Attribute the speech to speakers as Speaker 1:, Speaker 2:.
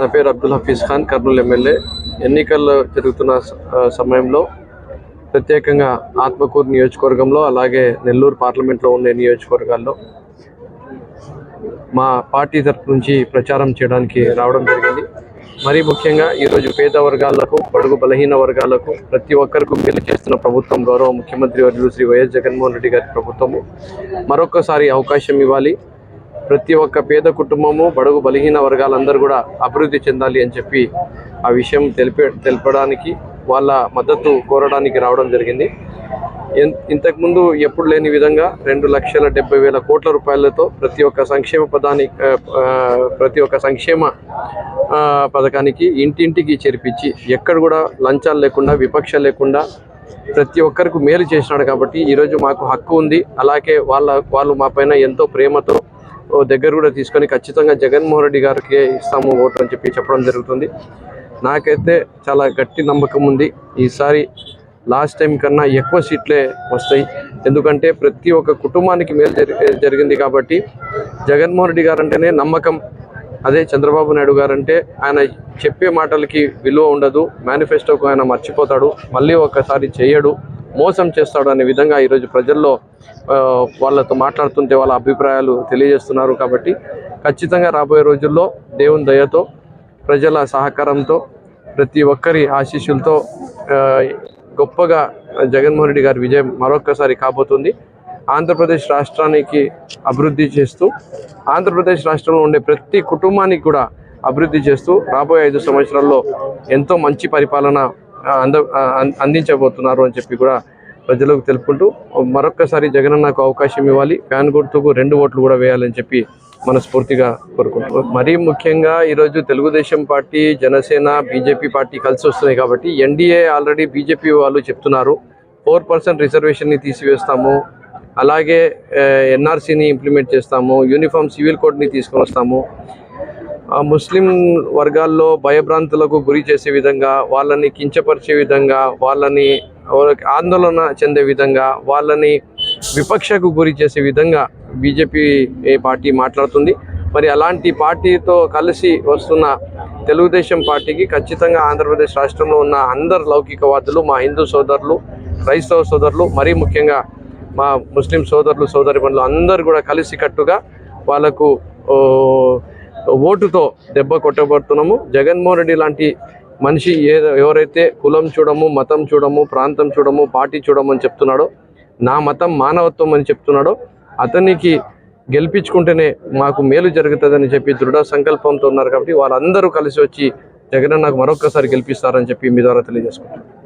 Speaker 1: నా పేరు అబ్దుల్ హఫీజ్ ఖాన్ కర్నూలు ఎమ్మెల్యే. ఎన్నికల్లో జరుగుతున్న స- సమయంలో ప్రత్యేకంగా ఆత్మకూరు నియోజకవర్గంలో అలాగే నెల్లూరు పార్లమెంట్లో ఉండే నియోజకవర్గాల్లో మా పార్టీ తరపు నుంచి ప్రచారం చేయడానికి రావడం జరిగింది. మరీ ముఖ్యంగా ఈరోజు పేద వర్గాలకు పడుగు బలహీన వర్గాలకు ప్రతి ఒక్కరికి మేలు చేస్తున్న ప్రభుత్వం గౌరవ ముఖ్యమంత్రి వర్యులు శ్రీ వైఎస్ జగన్మోహన్ రెడ్డి గారి ప్రభుత్వము. మరొకసారి అవకాశం ఇవ్వాలి. ప్రతి ఒక్క పేద కుటుంబము బడుగు బలహీన వర్గాలందరూ కూడా అభివృద్ధి చెందాలి అని చెప్పి ఆ విషయం తెలిపే తెలపడానికి వాళ్ళ మద్దతు కోరడానికి రావడం జరిగింది. ఇన్- ఇంతకుముందు ఎప్పుడు లేని విధంగా రెండు లక్షల డెబ్బై వేల కోట్ల రూపాయలతో ప్రతి ఒక్క సంక్షేమ పదాన్ని ప్రతి ఒక్క సంక్షేమ పథకానికి ఇంటింటికి చేర్పించి ఎక్కడ కూడా లంచాలు లేకుండా విపక్ష లేకుండా ప్రతి ఒక్కరికి మేలు చేసినాడు కాబట్టి ఈరోజు మాకు హక్కు ఉంది. అలాగే వాళ్ళ వాళ్ళు మా పైన ఎంతో ప్రేమతో దగ్గర కూడా తీసుకొని ఖచ్చితంగా జగన్మోహన్ రెడ్డి గారికి ఇస్తాము ఓటు అని చెప్పి చెప్పడం జరుగుతుంది. నాకైతే చాలా గట్టి నమ్మకం ఉంది. ఈసారి లాస్ట్ టైం కన్నా ఎక్కువ సీట్లే వస్తాయి. ఎందుకంటే ప్రతి ఒక్క కుటుంబానికి మేలు జరి- జరిగింది కాబట్టి జగన్మోహన్ రెడ్డి గారు అంటేనే నమ్మకం. అదే చంద్రబాబు నాయుడు గారంటే ఆయన చెప్పే మాటలకి విలువ ఉండదు. మేనిఫెస్టోకు ఆయన మర్చిపోతాడు. మళ్ళీ ఒకసారి చేయడు. మోసం చేస్తాడు అనే విధంగా ఈరోజు ప్రజల్లో వాళ్ళతో మాట్లాడుతుంటే వాళ్ళ అభిప్రాయాలు తెలియజేస్తున్నారు కాబట్టి ఖచ్చితంగా రాబోయే రోజుల్లో దేవుని దయతో ప్రజల సహకారంతో ప్రతి ఒక్కరి ఆశీస్సులతో గొప్పగా జగన్మోహన్ రెడ్డి గారి విజయం మరొక్కసారి కాబోతుంది. ఆంధ్రప్రదేశ్ రాష్ట్రానికి అభివృద్ధి చేస్తూ ఆంధ్రప్రదేశ్ రాష్ట్రంలో ఉండే ప్రతి కుటుంబానికి కూడా అభివృద్ధి చేస్తూ రాబోయే ఐదు సంవత్సరాల్లో ఎంతో మంచి పరిపాలన అంద అందించబోతున్నారు అని చెప్పి కూడా ప్రజలకు తెలుపుకుంటూ మరొక్కసారి జగనన్నకు అవకాశం ఇవ్వాలి ఫ్యాన్ గుర్తుకు రెండు ఓట్లు కూడా వేయాలని చెప్పి మనస్ఫూర్తిగా కోరుకుంటున్నాం. మరీ ముఖ్యంగా ఈరోజు Telugu Desam party Janasena BJP party కలిసి వస్తున్నాయి కాబట్టి ఎన్డీఏ ఆల్రెడీ బీజేపీ వాళ్ళు చెప్తున్నారు ఫోర్ పర్సెంట్ రిజర్వేషన్ని తీసివేస్తాము అలాగే ఎన్ఆర్సీని ఇంప్లిమెంట్ చేస్తాము యూనిఫామ్ సివిల్ కోడ్ని తీసుకొని వస్తాము ముస్లిం వర్గాల్లో భయభ్రాంతులకు గురి చేసే విధంగా వాళ్ళని కించపరిచే విధంగా వాళ్ళని ఆందోళన చెందే విధంగా వాళ్ళని విపక్షకు గురి చేసే విధంగా బీజేపీ పార్టీ మాట్లాడుతుంది. మరి అలాంటి పార్టీతో కలిసి వస్తున్న తెలుగుదేశం పార్టీకి ఖచ్చితంగా ఆంధ్రప్రదేశ్ రాష్ట్రంలో ఉన్న అందరు లౌకికవాదులు మా హిందూ సోదరులు క్రైస్తవ సోదరులు మరీ ముఖ్యంగా మా ముస్లిం సోదరులు సోదరిమణులు అందరూ కూడా కలిసికట్టుగా వాళ్ళకు ఓటుతో దెబ్బ కొట్టబడుతున్నాము. జగన్మోహన్ రెడ్డి లాంటి మనిషి ఏ ఎవరైతే కులం చూడము మతం చూడము ప్రాంతం చూడము పార్టీ చూడము అని చెప్తున్నాడో నా మతం మానవత్వం అని చెప్తున్నాడో అతనికి గెలిపించుకుంటేనే మాకు మేలు జరుగుతుందని చెప్పి దృఢ సంకల్పంతో ఉన్నారు కాబట్టి వాళ్ళందరూ కలిసి వచ్చి జగన్ నాకు మరొకసారి గెలిపిస్తారని చెప్పి మీ ద్వారా తెలియజేసుకుంటున్నాను